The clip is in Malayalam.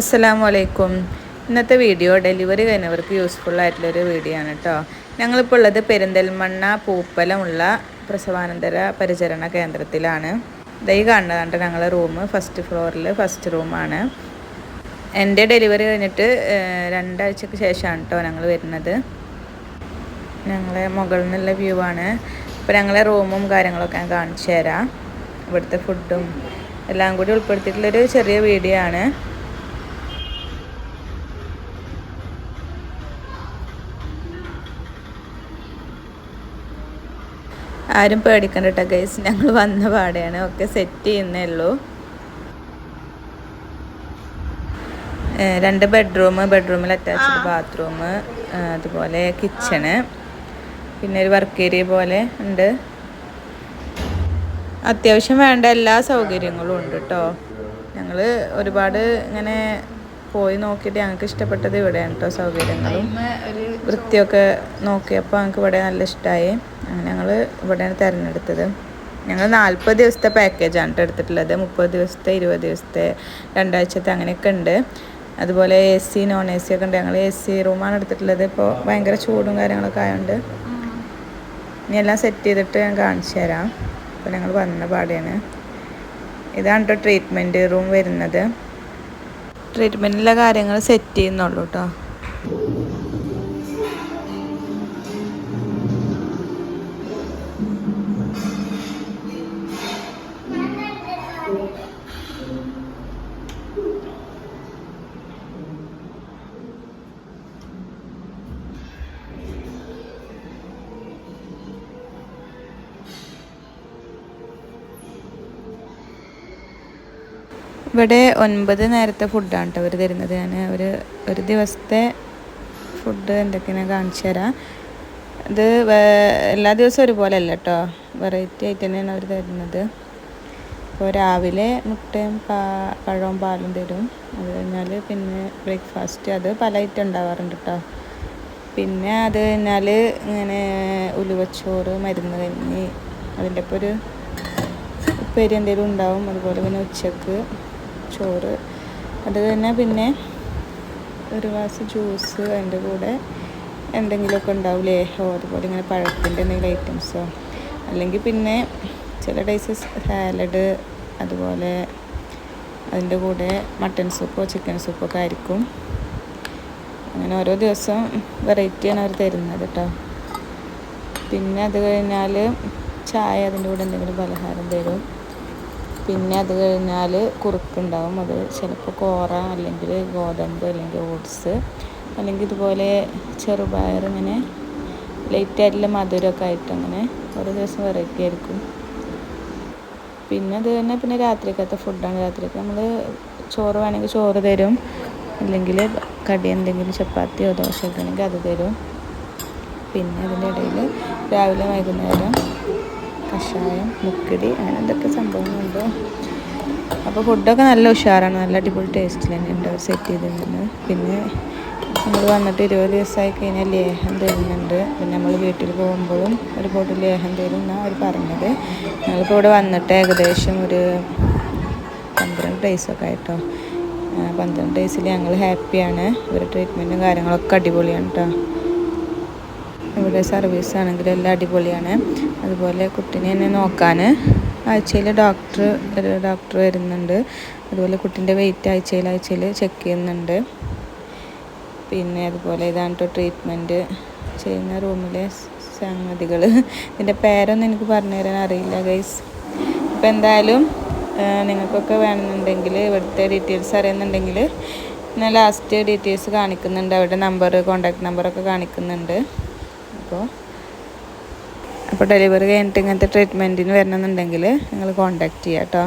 അസ്സലാമു അലൈക്കും ഇന്നത്തെ വീഡിയോ ഡെലിവറി കഴിഞ്ഞവർക്ക് യൂസ്ഫുൾ ആയിട്ടുള്ളൊരു വീഡിയോ ആണ് കേട്ടോ ഞങ്ങളിപ്പോൾ ഉള്ളത് പെരിന്തൽമണ്ണ പൂപ്പലമുള്ള പ്രസവാനന്തര പരിചരണ കേന്ദ്രത്തിലാണ്. ദൈ കാണുന്നതാണ് ഞങ്ങളെ റൂം ഫസ്റ്റ് ഫ്ലോറിൽ ഫസ്റ്റ് റൂമാണ് എന്റെ ഡെലിവറി കഴിഞ്ഞിട്ട് രണ്ടാഴ്ചക്ക് ശേഷമാണ് കേട്ടോ ഞങ്ങൾ വരുന്നത്. ഞങ്ങളെ മുകളിൽ നിന്നുള്ള വ്യൂ ആണ്. അപ്പോൾ ഞങ്ങളെ റൂമും കാര്യങ്ങളൊക്കെ ഞാൻ കാണിച്ചു തരാം. ഇവിടുത്തെ ഫുഡും എല്ലാം കൂടി ഉൾപ്പെടുത്തിയിട്ടുള്ളൊരു ചെറിയ വീഡിയോ ആണ്. ആരും പേടിക്കണ്ട കേട്ടോ ഗൈസ് ഞങ്ങൾ വന്ന പാടെയാണ്. ഒക്കെ സെറ്റ് ചെയ്യുന്നേ ഉള്ളൂ. രണ്ട് ബെഡ്റൂം ബെഡ്റൂമിൽ അറ്റാച്ച്ഡ് ബാത്റൂം അതുപോലെ കിച്ചണ് പിന്നെ ഒരു വർക്ക് ഏരിയ പോലെ ഉണ്ട്. അത്യാവശ്യം വേണ്ട എല്ലാ സൗകര്യങ്ങളും ഉണ്ട് കേട്ടോ ഞങ്ങൾ ഒരുപാട് ഇങ്ങനെ പോയി നോക്കിയിട്ട് ഞങ്ങൾക്ക് ഇഷ്ടപ്പെട്ടത് ഇവിടെയാണ് കേട്ടോ സൗകര്യങ്ങളും. വൃത്തിയൊക്കെ നോക്കിയപ്പോൾ ഞങ്ങൾക്ക് ഇവിടെ നല്ല ഇഷ്ടമായി. അങ്ങനെ ഞങ്ങൾ ഇവിടെയാണ് തിരഞ്ഞെടുത്തത്. ഞങ്ങൾ നാൽപ്പത് ദിവസത്തെ പാക്കേജാണ് കേട്ടോ എടുത്തിട്ടുള്ളത്. മുപ്പത് ദിവസത്തെ ഇരുപത് ദിവസത്തെ രണ്ടാഴ്ചത്തെ അങ്ങനെയൊക്കെ ഉണ്ട്. അതുപോലെ A C non A C ഒക്കെ ഉണ്ട്. ഞങ്ങൾ എ സി റൂമാണ് എടുത്തിട്ടുള്ളത്. ഇപ്പോൾ ഭയങ്കര ചൂടും കാര്യങ്ങളൊക്കെ ആയതുകൊണ്ട് ഇനി എല്ലാം സെറ്റ് ചെയ്തിട്ട് ഞാൻ കാണിച്ചു തരാം. അപ്പോൾ ഞങ്ങൾ വന്ന പാടെയാണ് ഇതാണ് കേട്ടോ ട്രീറ്റ്മെന്റ് റൂം വരുന്നത്. ട്രീറ്റ്മെന്റിലെ കാര്യങ്ങൾ സെറ്റ് ചെയ്യുന്നുള്ളൂ കേട്ടോ ഇവിടെ ഒൻപത് നേരത്തെ ഫുഡാണ് കേട്ടോ അവർ തരുന്നത്. ഞാൻ അവർ ഒരു ദിവസത്തെ ഫുഡ് എന്തൊക്കെയാണ് കാണിച്ചു തരാം. ഇത് എല്ലാ ദിവസവും ഒരുപോലെ അല്ല കേട്ടോ വെറൈറ്റി ആയിട്ട് തന്നെയാണ് അവർ തരുന്നത്. ഇപ്പോൾ രാവിലെ മുട്ടയും പാ പഴവും പാലും തരും. അത് കഴിഞ്ഞാൽ പിന്നെ ബ്രേക്ക്ഫാസ്റ്റ് അത് പല ഐറ്റം ഉണ്ടാവാറുണ്ട് കേട്ടോ പിന്നെ അത് കഴിഞ്ഞാൽ ഇങ്ങനെ ഉലുവച്ചോറ് മരുന്ന് കഞ്ഞി അതിന്റെ ഒപ്പം ഒരു ഉപ്പേരി എന്തെങ്കിലും ഉണ്ടാവും. അതുപോലെ പിന്നെ ഉച്ചയ്ക്ക് ചോറ്. അത് തന്നെ പിന്നെ ഒരു ഗ്ലാസ് ജ്യൂസ് അതിന്റെ കൂടെ എന്തെങ്കിലുമൊക്കെ ഉണ്ടാവും ലേഹോ അതുപോലെ ഇങ്ങനെ പഴത്തിന്റെ എന്തെങ്കിലും ഐറ്റംസോ. അല്ലെങ്കിൽ പിന്നെ ചില ഡേയ്സ് സാലഡ് അതുപോലെ അതിന്റെ കൂടെ മട്ടൺ സൂപ്പോ ചിക്കൻ സൂപ്പോ ഒക്കെ ആയിരിക്കും. അങ്ങനെ ഓരോ ദിവസം വെറൈറ്റിയാണ് അവർ തരുന്നത് കേട്ടോ പിന്നെ അത് കഴിഞ്ഞാൽ ചായ അതിന്റെ കൂടെ എന്തെങ്കിലും പലഹാരം തരും. പിന്നെ അത് കഴിഞ്ഞാൽ കുറുക്കുണ്ടാവും. അത് ചിലപ്പോൾ കോറ അല്ലെങ്കിൽ ഗോതമ്പ് അല്ലെങ്കിൽ ഓട്സ് അല്ലെങ്കിൽ ഇതുപോലെ ചെറുപയർ ഇങ്ങനെ ലൈറ്റ് ആയിട്ടുള്ള മധുരമൊക്കെ ആയിട്ട് അങ്ങനെ ഓരോ ദിവസം വെറൈറ്റി ആയിരിക്കും. പിന്നെ അത് തന്നെ പിന്നെ രാത്രിക്കത്തെ ഫുഡാണ് രാത്രിക്ക് നമ്മൾ ചോറ് വേണമെങ്കിൽ ചോറ് തരും. അല്ലെങ്കിൽ കടി എന്തെങ്കിലും ചപ്പാത്തിയോ ദോശയൊക്കെ ആണെങ്കിൽ അത് തരും. പിന്നെ അതിന്റെ ഇടയിൽ രാവിലെ വൈകുന്നേരം കഷായം മുക്കടി അങ്ങനെ എന്തൊക്കെ സംഭവങ്ങളുണ്ടോ? അപ്പോൾ ഫുഡൊക്കെ നല്ല ഉഷാറാണ് നല്ല അടിപൊളി ടേസ്റ്റിൽ തന്നെ ഉണ്ട് അവർ സെറ്റ് ചെയ്തിരുന്നത് പിന്നെ നമ്മൾ വന്നിട്ട് ഇരുപത് ദിവസമായി കഴിഞ്ഞാൽ ലേഹം തരുന്നുണ്ട്. പിന്നെ നമ്മൾ വീട്ടിൽ പോകുമ്പോഴും ഒരു ബോട്ടിൽ ലേഹം തരും എന്നാണ് അവർ പറഞ്ഞത്. ഞങ്ങളിപ്പോൾ ഇവിടെ വന്നിട്ട് ഏകദേശം ഒരു പന്ത്രണ്ട് ഡേയ്സൊക്കെ ആയിട്ടോ. പന്ത്രണ്ട് ഡേയ്സിൽ ഞങ്ങൾ ഹാപ്പിയാണ് ഇവരുടെ ട്രീറ്റ്മെന്റും കാര്യങ്ങളൊക്കെ അടിപൊളിയാണ് കേട്ടോ ഇവിടെ സർവീസ് ആണെങ്കിലും എല്ലാം അടിപൊളിയാണ്. അതുപോലെ കുട്ടീനെ തന്നെ നോക്കാൻ ആഴ്ചയിൽ ഡോക്ടർ ഒരു ഡോക്ടർ വരുന്നുണ്ട്. അതുപോലെ കുട്ടീന്റെ വെയിറ്റ് ആഴ്ചയിൽ ആഴ്ചയിൽ ചെക്ക് ചെയ്യുന്നുണ്ട്. പിന്നെ അതുപോലെ ഇതാണ് ട്രീറ്റ്മെന്റ് ചെയ്യുന്ന റൂമിലെ സംഗതികൾ ഇതിന്റെ പേരൊന്നും എനിക്ക് പറഞ്ഞു തരാൻ അറിയില്ല ഗൈസ് അപ്പോൾ എന്തായാലും നിങ്ങൾക്കൊക്കെ വേണമെന്നുണ്ടെങ്കിൽ ഇവിടുത്തെ ഡീറ്റെയിൽസ് അറിയുന്നുണ്ടെങ്കിൽ ഞാൻ ലാസ്റ്റ് ഡീറ്റെയിൽസ് കാണിക്കുന്നുണ്ട്. അവരുടെ നമ്പർ കോൺടാക്ട് നമ്പറൊക്കെ കാണിക്കുന്നുണ്ട്. അപ്പോൾ അപ്പോൾ ഡെലിവറി കഴിഞ്ഞിട്ട് ഇങ്ങനത്തെ ട്രീറ്റ്മെന്റിന് വരണമെന്നുണ്ടെങ്കിൽ നിങ്ങൾ കോൺടാക്റ്റ് ചെയ്യാം കേട്ടോ.